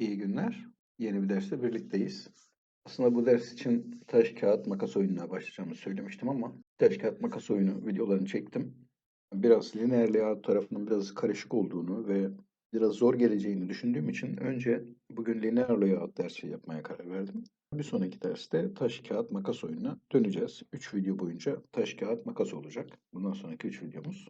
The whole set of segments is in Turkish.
İyi günler. Yeni bir derste birlikteyiz. Aslında bu ders için taş, kağıt, makas oyununa başlayacağımı söylemiştim ama taş, kağıt, makas oyunu videolarını çektim. Biraz lineer layout tarafının biraz karışık olduğunu ve biraz zor geleceğini düşündüğüm için önce bugün lineer layout dersi yapmaya karar verdim. Bir sonraki derste taş, kağıt, makas oyununa döneceğiz. 3 video boyunca taş, kağıt, makas olacak. Bundan sonraki 3 videomuz.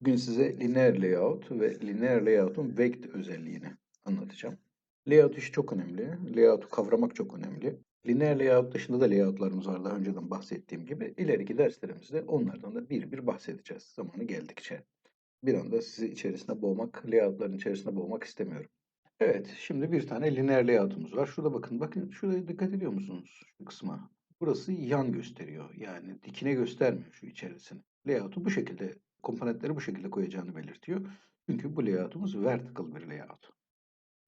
Bugün size lineer layout ve lineer layout'un vect özelliğini anlatacağım. Layout işi çok önemli. Layout'u kavramak çok önemli. Lineer layout dışında da layout'larımız var daha önceden bahsettiğim gibi. İleriki derslerimizde onlardan da bir bir bahsedeceğiz zamanı geldikçe. Bir anda sizi içerisine boğmak, layout'ların içerisine boğmak istemiyorum. Evet, şimdi bir tane lineer layout'umuz var. Şurada bakın, bakın şuraya dikkat ediyor musunuz? Şu kısma. Burası yan gösteriyor. Yani dikine göstermiyor şu içerisini. Layout'u bu şekilde, komponentleri bu şekilde koyacağını belirtiyor. Çünkü bu layout'umuz vertical bir layout.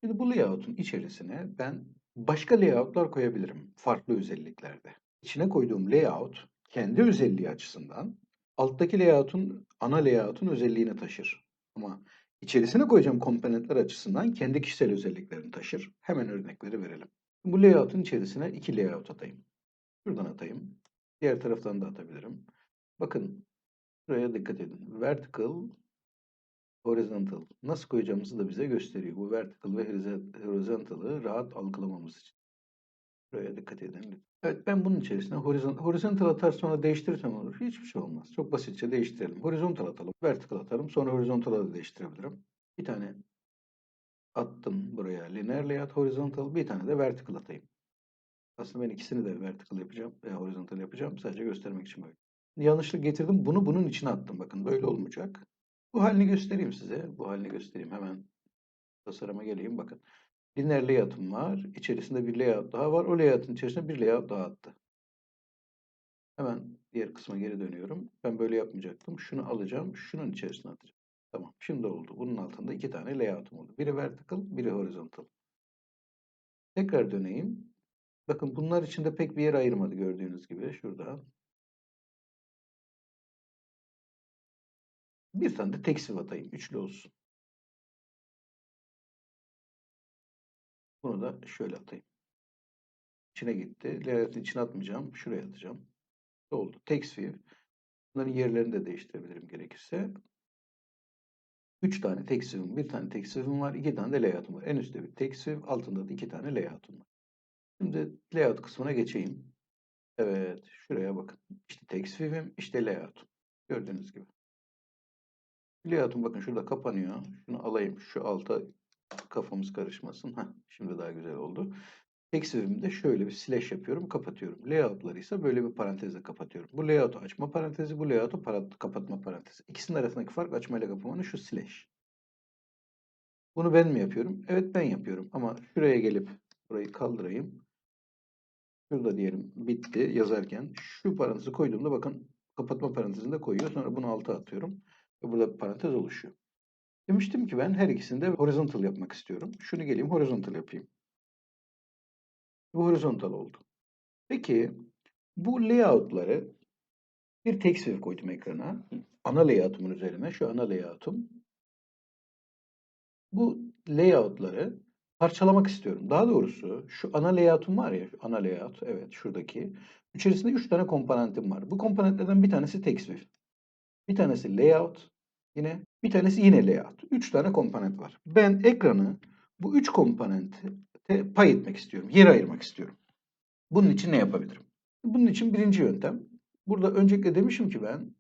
Şimdi bu layout'un içerisine ben başka layout'lar koyabilirim farklı özelliklerde. İçine koyduğum layout kendi özelliği açısından alttaki layout'un ana layout'un özelliğini taşır. Ama içerisine koyacağım komponentler açısından kendi kişisel özelliklerini taşır. Hemen örnekleri verelim. Bu layout'un içerisine iki layout atayım. Şuradan atayım. Diğer taraftan da atabilirim. Bakın buraya dikkat edin. Vertical horizontal nasıl koyacağımızı da bize gösteriyor. Bu vertical ve horizontal'ı rahat algılamamız için. Buraya dikkat edin. Evet ben bunun içerisine horizontal, horizontal atar sonra değiştirirsem olur. Hiçbir şey olmaz. Çok basitçe değiştirelim. Horizontal atalım. Vertical atarım. Sonra horizontal'a da değiştirebilirim. Bir tane attım buraya. Linear layout horizontal. Bir tane de vertical atayım. Aslında ben ikisini de vertical yapacağım veya horizontal yapacağım. Sadece göstermek için böyle. Yanlışlık getirdim. Bunu bunun içine attım. Bakın böyle olmayacak. Bu halini göstereyim size. Bu halini göstereyim. Hemen tasarıma geleyim. Bakın. Lineer layout'um var. İçerisinde bir layout daha var. O layout'un içerisinde bir layout daha attı. Hemen diğer kısma geri dönüyorum. Ben böyle yapmayacaktım. Şunu alacağım. Şunun içerisine atacağım. Tamam. Şimdi oldu. Bunun altında iki tane layout'um oldu. Biri vertical, biri horizontal. Tekrar döneyim. Bakın bunlar içinde pek bir yer ayırmadı gördüğünüz gibi. Şurada. Bir tane de tek sıvı atayım. Üçlü olsun. Bunu da şöyle atayım. İçine gitti. Layout'un içine atmayacağım. Şuraya atacağım. Oldu. Tek sıvı. Bunların yerlerini de değiştirebilirim gerekirse. Üç tane tek sıvım, bir tane tek sıvım var, iki tane de layout'um var. En üstte bir tek sıvı, altında da iki tane layout'um var. Şimdi layout kısmına geçeyim. Evet, şuraya bakın. İşte tek sıvım, işte layout. Gördüğünüz gibi. Layout'um bakın şurada kapanıyor. Şunu alayım şu alta kafamız karışmasın. Heh, şimdi daha güzel oldu. Eksi şöyle bir slash yapıyorum, kapatıyorum. Layout'ları ise böyle bir parantezle kapatıyorum. Bu layout'u açma parantezi, bu layout'u kapatma parantezi. İkisinin arasındaki fark açma ile kapamanın şu slash. Bunu ben mi yapıyorum? Evet ben yapıyorum. Ama şuraya gelip burayı kaldırayım. Şurada diyelim bitti yazarken şu parantezi koyduğumda bakın kapatma parantezini de koyuyor. Sonra bunu alta atıyorum. Burada bir parantez oluşuyor. Demiştim ki ben her ikisini de horizontal yapmak istiyorum. Şunu geleyim horizontal yapayım. Bu horizontal oldu. Peki bu layout'ları bir tek save koydum ekrana. Ana layout'umun üzerine. Şu ana layout'um. Bu layout'ları parçalamak istiyorum. Daha doğrusu şu ana layout'um var ya, ana layout, evet şuradaki. İçerisinde 3 tane komponentim var. Bu komponentlerden bir tanesi text view. Bir tanesi layout, yine bir tanesi yine layout. 3 tane komponent var. Ben ekranı bu 3 komponente pay etmek istiyorum. Yer ayırmak istiyorum. Bunun için ne yapabilirim? Bunun için birinci yöntem. Burada öncelikle demişim ki ben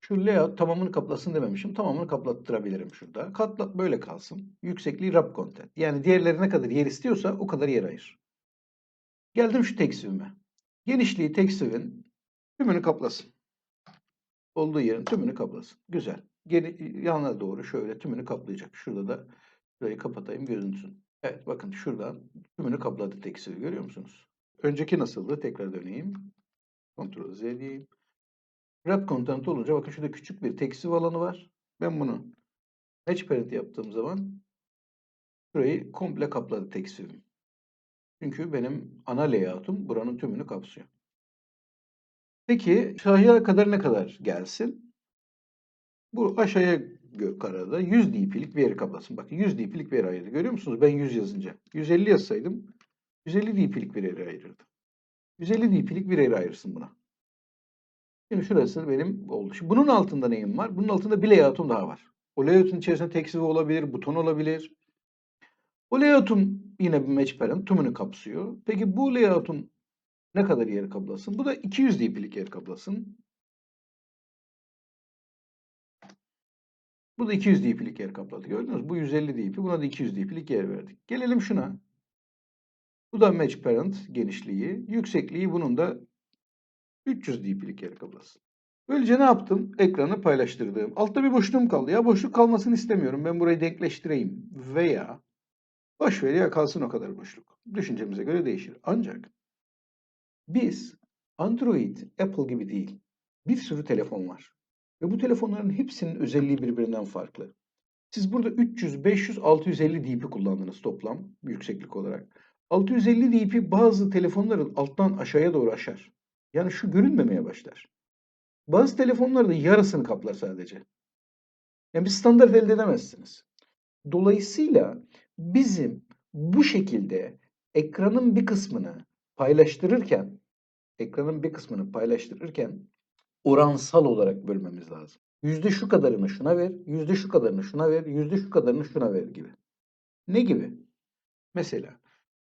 şu layout tamamını kaplasın dememişim. Tamamını kaplattırabilirim şurada. Katlat böyle kalsın. Yüksekliği wrap content. Yani diğerleri ne kadar yer istiyorsa o kadar yer ayır. Geldim şu tek sivime. Genişliği tek sivin tümünü kaplasın. Olduğu yerin tümünü kaplasın. Güzel. Geri, yana doğru şöyle tümünü kaplayacak. Şurada da şurayı kapatayım görünsün. Evet bakın şuradan tümünü kapladı tek sivi görüyor musunuz? Önceki nasıldı? Tekrar döneyim. Ctrl Z diyeyim. Wrap content olunca bakın şurada küçük bir tekstil alanı var. Ben bunu match parent yaptığım zaman şurayı komple kapladı tekstivim. Çünkü benim ana layout'um buranın tümünü kapsıyor. Peki aşağıya kadar ne kadar gelsin? Bu aşağıya karada 100 dp'lik bir yeri kaplasın. Bakın 100 dp'lik bir ayırdı. Görüyor musunuz? Ben 100 yazınca. 150 yazsaydım 150 dp'lik bir yere ayırırdı. 150 dp'lik bir yere ayırsın buna. Şimdi şurası benim oldu. Şimdi bunun altında neyim var? Bunun altında bir layout'um daha var. O layout'un içerisinde view olabilir, buton olabilir. O layout'um yine bir match parent tümünü kapsıyor. Peki bu layout'un ne kadar yer kaplasın? Bu da 200 dp'lik yer kaplasın. Bu da 200 dp'lik yer kapladı. Gördünüz? Bu 150 dp. Buna da 200 dp'lik yer verdik. Gelelim şuna. Bu da match parent genişliği. Yüksekliği bunun da 300 dp'lik yer kaplasın. Böylece ne yaptım? Ekranı paylaştırdım. Altta bir boşluğum kaldı. Ya boşluk kalmasını istemiyorum. Ben burayı denkleştireyim. Veya boş ver ya kalsın o kadar boşluk. Düşüncemize göre değişir. Ancak biz Android, Apple gibi değil. Bir sürü telefon var. Ve bu telefonların hepsinin özelliği birbirinden farklı. Siz burada 300, 500, 650 dp kullandınız toplam yükseklik olarak. 650 dp bazı telefonların alttan aşağıya doğru aşar. Yani şu görünmemeye başlar. Bazı telefonlarda yarısını kaplar sadece. Yani bir standart elde edemezsiniz. Dolayısıyla bizim bu şekilde ekranın bir kısmını paylaştırırken ekranın bir kısmını paylaştırırken oransal olarak bölmemiz lazım. Yüzde şu kadarını şuna ver, yüzde şu kadarını şuna ver, yüzde şu kadarını şuna ver gibi. Ne gibi? Mesela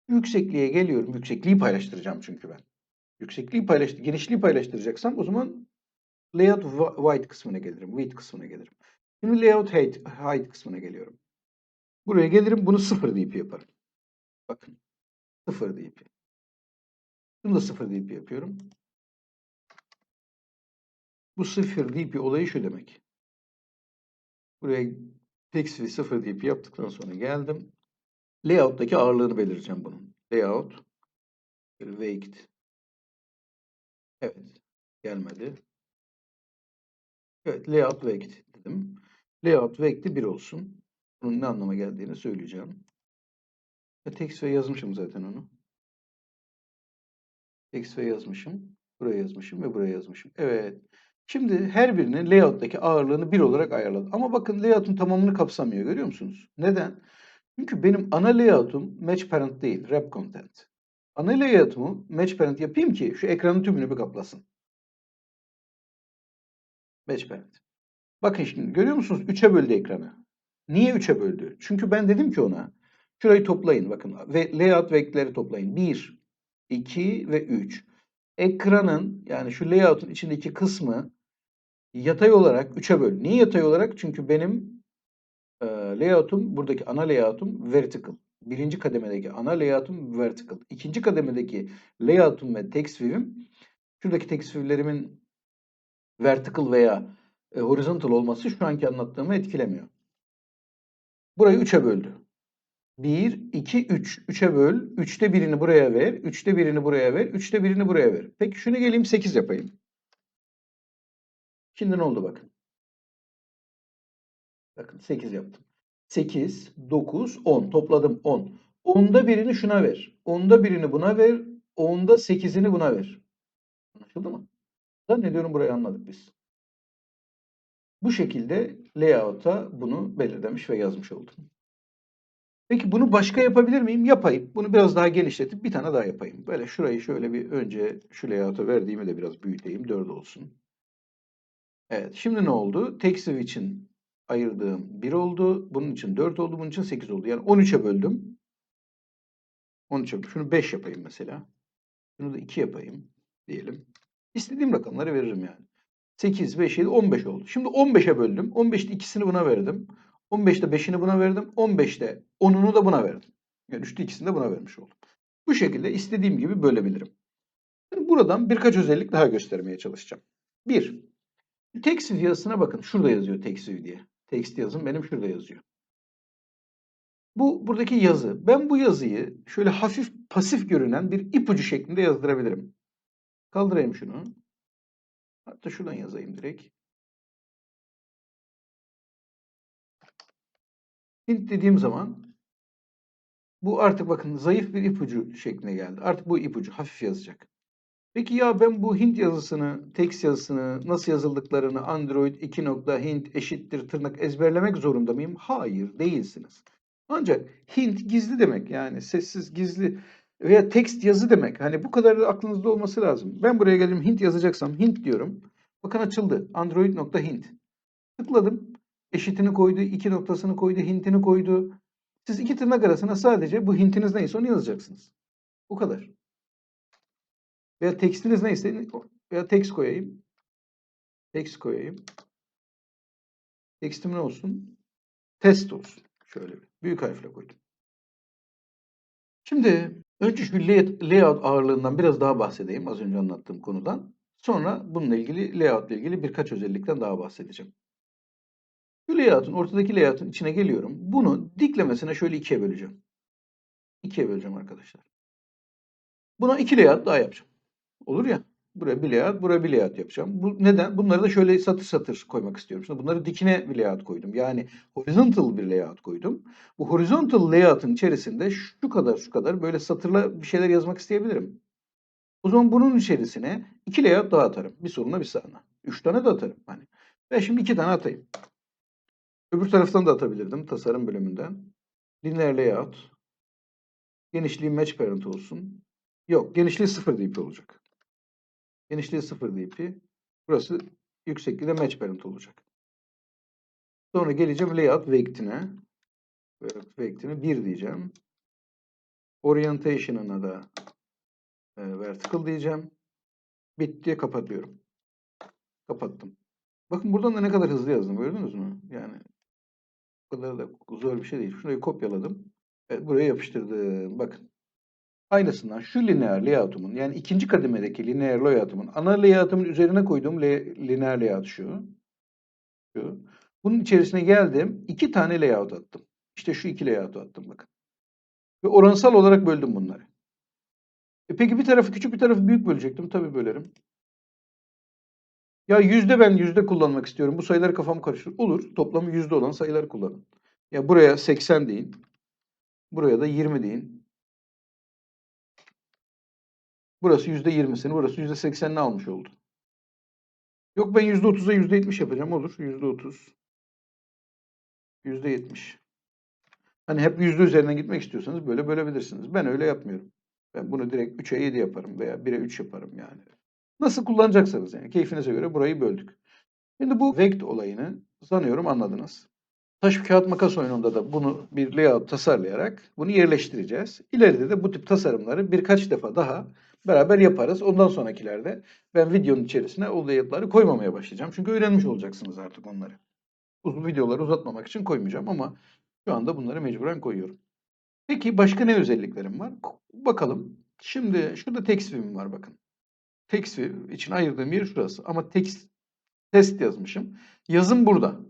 yüksekliğe geliyorum. Yüksekliği paylaştıracağım çünkü ben. Yüksekliği paylaş, genişliği paylaştıracaksam o zaman layout white kısmına gelirim. Width kısmına gelirim. Şimdi layout height, height kısmına geliyorum. Buraya gelirim. Bunu 0 dp yaparım. Bakın. 0 dp. Bunu da 0 dp yapıyorum. Bu 0 dp olayı şu demek. Buraya pixel 0 dp yaptıktan sonra geldim. Layout'taki ağırlığını belirleyeceğim bunun. Layout weight Evet. Gelmedi. Evet. Layout weight dedim. Layout weight'i 1 olsun. Bunun ne anlama geldiğini söyleyeceğim. E, text ve yazmışım zaten onu. Text ve yazmışım. Buraya yazmışım ve buraya yazmışım. Evet. Şimdi her birinin layout'taki ağırlığını 1 olarak ayarladım. Ama bakın layout'un tamamını kapsamıyor. Görüyor musunuz? Neden? Çünkü benim ana layout'um match parent değil. Wrap content. Ana layout'umu match parent yapayım ki şu ekranın tümünü bir kaplasın. Match parent. Bakın şimdi görüyor musunuz? 3'e böldü ekranı. Niye 3'e böldü? Çünkü ben dedim ki ona şurayı toplayın bakın ve layout vektörleri toplayın. 1, 2 ve 3. Ekranın yani şu layout'un içindeki kısmı yatay olarak 3'e böl. Niye yatay olarak? Çünkü benim e, layout'um buradaki ana layout'um vertical. Birinci kademedeki ana layout'um vertical. İkinci kademedeki layout'um ve text view'im şuradaki text view'lerimin vertical veya e, horizontal olması şu anki anlattığımı etkilemiyor. Burayı 3'e böldü. 1, 2, 3. 3'e böl. 3'te birini buraya ver. 3'te birini buraya ver. 3'te birini buraya ver. Peki şunu geleyim 8 yapayım. Şimdi ne oldu bakın. Bakın 8 yaptım. 8, 9, 10. Topladım 10. 10'da birini şuna ver. 10'da birini buna ver. 10'da 8'ini buna ver. Anlaşıldı mı? Zannediyorum burayı anladık biz. Bu şekilde layout'a bunu belirlemiş ve yazmış oldum. Peki bunu başka yapabilir miyim? Yapayım. Bunu biraz daha genişletip bir tane daha yapayım. Böyle şurayı şöyle bir önce şu layout'a verdiğimi de biraz büyüteyim. 4 olsun. Evet şimdi ne oldu? Tek sıvı için ayırdığım 1 oldu. Bunun için 4 oldu. Bunun için 8 oldu. Yani 13'e böldüm. 13'e böldüm. Şunu 5 yapayım mesela. Şunu da 2 yapayım diyelim. İstediğim rakamları veririm yani. 8, 5, 7, 15 oldu. Şimdi 15'e böldüm. 15'te ikisini buna verdim. 15'te 5'ini buna verdim. 15'te 10'unu da buna verdim. Yani 3'te ikisini de buna vermiş oldum. Bu şekilde istediğim gibi bölebilirim. Şimdi buradan birkaç özellik daha göstermeye çalışacağım. 1. Teksif yazısına bakın. Şurada yazıyor teksif diye. Tekst yazın benim şurada yazıyor. Bu buradaki yazı. Ben bu yazıyı şöyle hafif pasif görünen bir ipucu şeklinde yazdırabilirim. Kaldırayım şunu. Hatta şuradan yazayım direkt. Hint dediğim zaman bu artık bakın zayıf bir ipucu şekline geldi. Artık bu ipucu hafif yazacak. Peki ya ben bu Hint yazısını, text yazısını, nasıl yazıldıklarını Android 2 nokta Hint eşittir tırnak ezberlemek zorunda mıyım? Hayır, değilsiniz. Ancak Hint gizli demek yani sessiz, gizli veya text yazı demek. Hani bu kadar da aklınızda olması lazım. Ben buraya geldim Hint yazacaksam Hint diyorum. Bakın açıldı. Android nokta Hint. Tıkladım. Eşitini koydu, iki noktasını koydu, hintini koydu. Siz iki tırnak arasına sadece bu hintiniz neyse onu yazacaksınız. Bu kadar. Veya tekstiniz neyse veya text koyayım. Text koyayım. Tekstim ne olsun? Test olsun. Şöyle bir. Büyük harfle koydum. Şimdi önce şu lay- layout ağırlığından biraz daha bahsedeyim az önce anlattığım konudan. Sonra bununla ilgili layout ile ilgili birkaç özellikten daha bahsedeceğim. Şu layout'un, ortadaki layout'un içine geliyorum. Bunu diklemesine şöyle ikiye böleceğim. İkiye böleceğim arkadaşlar. Buna iki layout daha yapacağım. Olur ya. Buraya bir layout, buraya bir layout yapacağım. Bu neden? Bunları da şöyle satır satır koymak istiyorum. Şimdi bunları dikine bir layout koydum. Yani horizontal bir layout koydum. Bu horizontal layout'un içerisinde şu kadar şu kadar böyle satırla bir şeyler yazmak isteyebilirim. O zaman bunun içerisine iki layout daha atarım. Bir soluna bir sağına. Üç tane de atarım. Hani. Ben şimdi iki tane atayım. Öbür taraftan da atabilirdim tasarım bölümünden. Linear layout. Genişliği match parent olsun. Yok genişliği sıfır dp olacak. Genişliği sıfır dp. Burası yüksekliği match parent olacak. Sonra geleceğim layout vect'ine. Vect'ine 1 diyeceğim. Orientation'ına da e, vertical diyeceğim. Bitti kapatıyorum. Kapattım. Bakın buradan da ne kadar hızlı yazdım gördünüz mü? Yani bu kadar da zor bir şey değil. Şurayı kopyaladım. Evet, buraya yapıştırdım. Bakın. Aynısından şu lineer layout'umun yani ikinci kademedeki lineer layout'umun ana layout'umun üzerine koyduğum lineer layout şu. Şu. Bunun içerisine geldim. iki tane layout attım. İşte şu iki layout'u attım bakın. Ve oransal olarak böldüm bunları. E peki bir tarafı küçük bir tarafı büyük bölecektim. Tabii bölerim. Ya yüzde ben yüzde kullanmak istiyorum. Bu sayıları kafamı karıştırır. Olur. Toplamı yüzde olan sayıları kullanın. Ya buraya 80 deyin. Buraya da 20 deyin. Burası yüzde 20'sini, burası yüzde 80'ini almış oldu. Yok ben yüzde 30'a yüzde 70 yapacağım. Olur. Yüzde 30. Yüzde 70. Hani hep yüzde üzerinden gitmek istiyorsanız böyle bölebilirsiniz. Ben öyle yapmıyorum. Ben bunu direkt 3'e 7 yaparım veya 1'e 3 yaparım yani. Nasıl kullanacaksanız yani keyfinize göre burayı böldük. Şimdi bu vect olayını sanıyorum anladınız. Taş kağıt makas oyununda da bunu bir layout tasarlayarak bunu yerleştireceğiz. İleride de bu tip tasarımları birkaç defa daha beraber yaparız. Ondan sonrakilerde ben videonun içerisine o layoutları koymamaya başlayacağım. Çünkü öğrenmiş olacaksınız artık onları. Uzun videoları uzatmamak için koymayacağım ama şu anda bunları mecburen koyuyorum. Peki başka ne özelliklerim var? Bakalım. Şimdi şurada text view'im var bakın. Text view için ayırdığım yer şurası. Ama text test yazmışım. Yazım burada.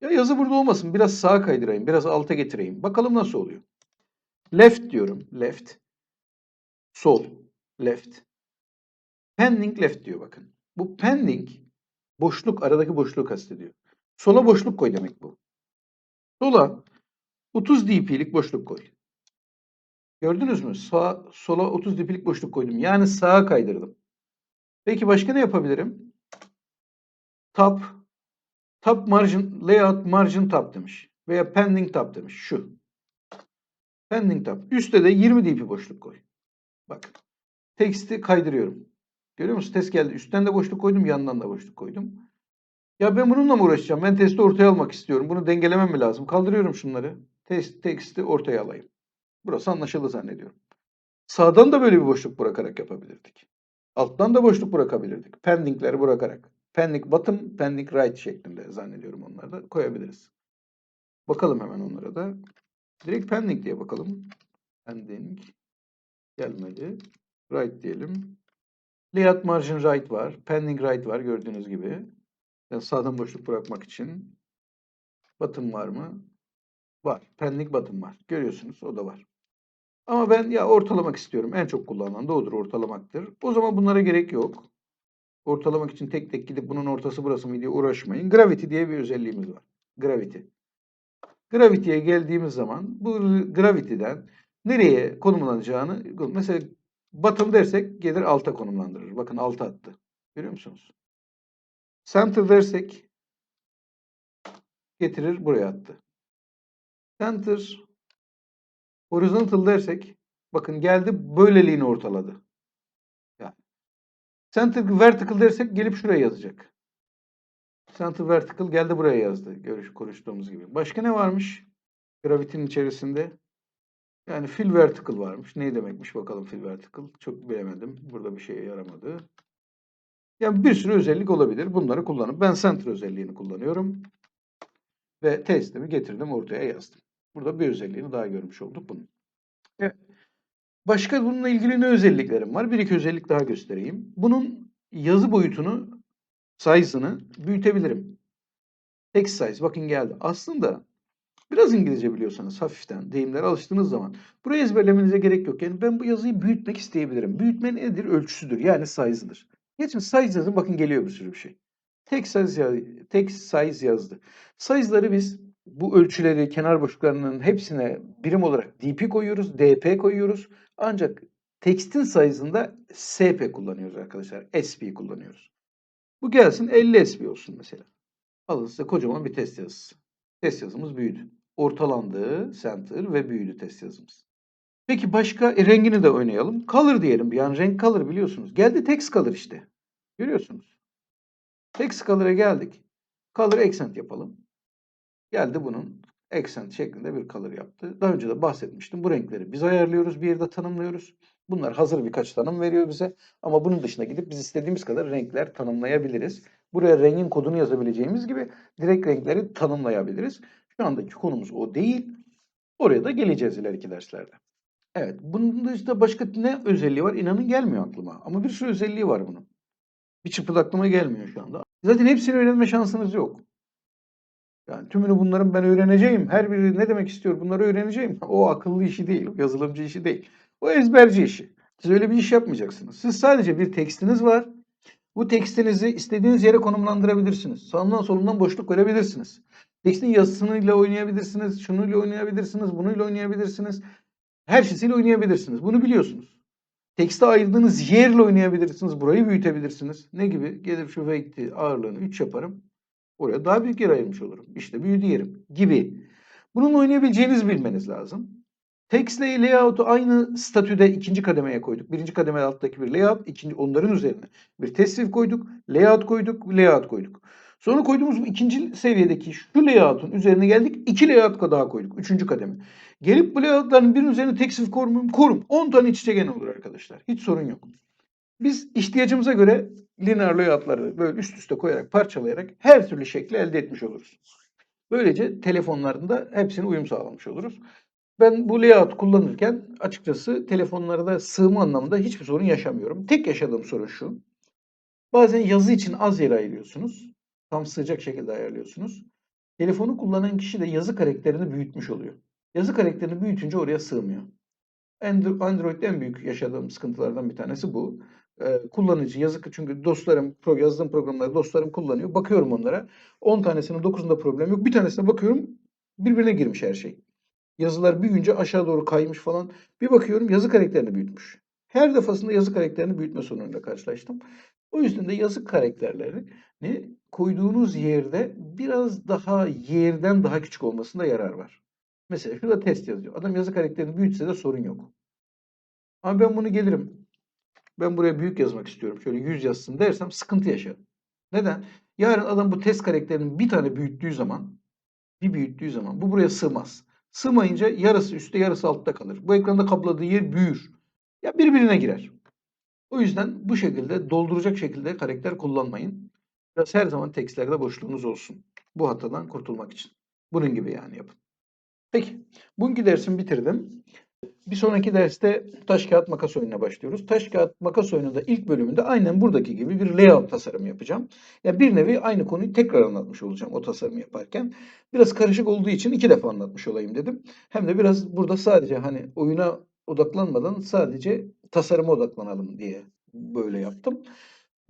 Ya yazı burada olmasın. Biraz sağa kaydırayım. Biraz alta getireyim. Bakalım nasıl oluyor. Left diyorum. Left. Sol. Left. Pending left diyor bakın. Bu pending boşluk, aradaki boşluğu kastediyor. Sola boşluk koy demek bu. Sola 30 dp'lik boşluk koy. Gördünüz mü? Sağ, sola 30 dp'lik boşluk koydum. Yani sağa kaydırdım. Peki başka ne yapabilirim? Tab tab margin layout margin tab demiş. Veya pending tab demiş. Şu. Pending tab. Üstte de 20 dp boşluk koy. Bak. Teksti kaydırıyorum. Görüyor musun? Test geldi. Üstten de boşluk koydum. Yandan da boşluk koydum. Ya ben bununla mı uğraşacağım? Ben testi ortaya almak istiyorum. Bunu dengelemem mi lazım? Kaldırıyorum şunları. Test, teksti ortaya alayım. Burası anlaşıldı zannediyorum. Sağdan da böyle bir boşluk bırakarak yapabilirdik. Alttan da boşluk bırakabilirdik. Pendingleri bırakarak. Pending bottom, pending right şeklinde zannediyorum onları da koyabiliriz. Bakalım hemen onlara da. Direkt pending diye bakalım. Pending gelmedi. Right diyelim. Layout margin right var. Pending right var gördüğünüz gibi. Yani sağdan boşluk bırakmak için. Bottom var mı? Var. Pending bottom var. Görüyorsunuz o da var. Ama ben ya ortalamak istiyorum. En çok kullanılan da odur ortalamaktır. O zaman bunlara gerek yok. Ortalamak için tek tek gidip bunun ortası burası mı diye uğraşmayın. Gravity diye bir özelliğimiz var. Gravity. Gravity'ye geldiğimiz zaman bu gravity'den nereye konumlanacağını mesela Bottom dersek gelir alta konumlandırır. Bakın alta attı. Görüyor musunuz? Center dersek getirir buraya attı. Center horizontal dersek bakın geldi böyleliğini ortaladı. Yani. Center vertical dersek gelip şuraya yazacak. Center vertical geldi buraya yazdı. Görüş konuştuğumuz gibi. Başka ne varmış? Gravity'nin içerisinde. Yani fill vertical varmış. Ne demekmiş bakalım fill vertical. Çok bilemedim. Burada bir şeye yaramadı. Yani bir sürü özellik olabilir. Bunları kullanıp ben center özelliğini kullanıyorum. Ve testimi getirdim ortaya yazdım. Burada bir özelliğini daha görmüş olduk bunun. Evet. Başka bununla ilgili ne özelliklerim var? Bir iki özellik daha göstereyim. Bunun yazı boyutunu, size'ını büyütebilirim. Text size bakın geldi. Aslında biraz İngilizce biliyorsanız hafiften deyimlere alıştığınız zaman burayı ezberlemenize gerek yok. Yani ben bu yazıyı büyütmek isteyebilirim. Büyütme nedir? Ölçüsüdür. Yani size'ıdır. Geçin size yazın bakın geliyor bir sürü bir şey. Text size, yaz- text size yazdı. Size'ları biz bu ölçüleri kenar boşluklarının hepsine birim olarak dp koyuyoruz, dp koyuyoruz. Ancak tekstin size'ında sp kullanıyoruz arkadaşlar. sp kullanıyoruz. Bu gelsin 50 sp olsun mesela. Alın size kocaman bir test yazısı. Test yazımız büyüdü. Ortalandı, center ve büyüdü test yazımız. Peki başka e, rengini de oynayalım. Color diyelim. Yani renk color biliyorsunuz. Geldi text color işte. Görüyorsunuz. Text color'a geldik. Color accent yapalım. Geldi bunun accent şeklinde bir color yaptı. Daha önce de bahsetmiştim. Bu renkleri biz ayarlıyoruz, bir yerde tanımlıyoruz. Bunlar hazır birkaç tanım veriyor bize. Ama bunun dışına gidip biz istediğimiz kadar renkler tanımlayabiliriz. Buraya rengin kodunu yazabileceğimiz gibi direkt renkleri tanımlayabiliriz. Şu andaki konumuz o değil. Oraya da geleceğiz ileriki derslerde. Evet, bunun dışında başka ne özelliği var? İnanın gelmiyor aklıma. Ama bir sürü özelliği var bunun. Bir çıpıt aklıma gelmiyor şu anda. Zaten hepsini öğrenme şansınız yok. Yani tümünü bunların ben öğreneceğim. Her biri ne demek istiyor bunları öğreneceğim. O akıllı işi değil, yazılımcı işi değil. O ezberci işi. Siz öyle bir iş yapmayacaksınız. Siz sadece bir tekstiniz var. Bu tekstinizi istediğiniz yere konumlandırabilirsiniz. Sağından solundan boşluk verebilirsiniz. Tekstin yazısıyla oynayabilirsiniz, şunuyla oynayabilirsiniz, bunuyla oynayabilirsiniz. Her şeysiyle oynayabilirsiniz. Bunu biliyorsunuz. Tekste ayırdığınız yerle oynayabilirsiniz. Burayı büyütebilirsiniz. Ne gibi? Gelir şu weight'i ağırlığını 3 yaparım. Oraya daha büyük yer ayırmış olurum. İşte büyüdü yerim gibi. Bununla oynayabileceğinizi bilmeniz lazım. Text ile layout'u aynı statüde ikinci kademeye koyduk. Birinci kademe alttaki bir layout, ikinci onların üzerine bir test koyduk, layout koyduk, layout koyduk. Sonra koyduğumuz bu ikinci seviyedeki şu layout'un üzerine geldik. iki layout daha koyduk. Üçüncü kademe. Gelip bu layout'ların birinin üzerine text korum, korum. 10 tane iç içe olur arkadaşlar. Hiç sorun yok. Biz ihtiyacımıza göre linear layout'ları böyle üst üste koyarak, parçalayarak her türlü şekli elde etmiş oluruz. Böylece telefonlarında hepsine uyum sağlamış oluruz. Ben bu layout kullanırken açıkçası telefonlarda sığma anlamında hiçbir sorun yaşamıyorum. Tek yaşadığım sorun şu. Bazen yazı için az yer ayırıyorsunuz. Tam sığacak şekilde ayarlıyorsunuz. Telefonu kullanan kişi de yazı karakterini büyütmüş oluyor. Yazı karakterini büyütünce oraya sığmıyor. Andro- Android'de en büyük yaşadığım sıkıntılardan bir tanesi bu. Ee, kullanıcı yazık çünkü dostlarım, yazdığım programları dostlarım kullanıyor. Bakıyorum onlara. 10 tanesinin 9'unda problem yok. Bir tanesine bakıyorum birbirine girmiş her şey. Yazılar büyüyünce aşağı doğru kaymış falan. Bir bakıyorum yazı karakterini büyütmüş. Her defasında yazı karakterini büyütme sorunuyla karşılaştım. O yüzden de yazı karakterlerini koyduğunuz yerde biraz daha yerden daha küçük olmasında yarar var. Mesela şurada test yazıyor. Adam yazı karakterini büyütse de sorun yok. Ama ben bunu gelirim. Ben buraya büyük yazmak istiyorum. Şöyle 100 yazsın dersem sıkıntı yaşarım. Neden? Yarın adam bu test karakterinin bir tane büyüttüğü zaman bir büyüttüğü zaman bu buraya sığmaz. Sığmayınca yarısı üstte yarısı altta kalır. Bu ekranda kapladığı yer büyür. Ya birbirine girer. O yüzden bu şekilde dolduracak şekilde karakter kullanmayın. Biraz her zaman tekstlerde boşluğunuz olsun. Bu hatadan kurtulmak için. Bunun gibi yani yapın. Peki. Bugünkü dersimi bitirdim. Bir sonraki derste taş kağıt makas oyununa başlıyoruz. Taş kağıt makas oyununda ilk bölümünde aynen buradaki gibi bir layout tasarımı yapacağım. Ya bir nevi aynı konuyu tekrar anlatmış olacağım o tasarımı yaparken. Biraz karışık olduğu için iki defa anlatmış olayım dedim. Hem de biraz burada sadece hani oyuna odaklanmadan sadece tasarıma odaklanalım diye böyle yaptım.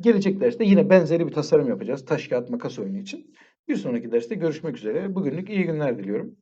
Gelecek derste yine benzeri bir tasarım yapacağız taş kağıt makas oyunu için. Bir sonraki derste görüşmek üzere. Bugünlük iyi günler diliyorum.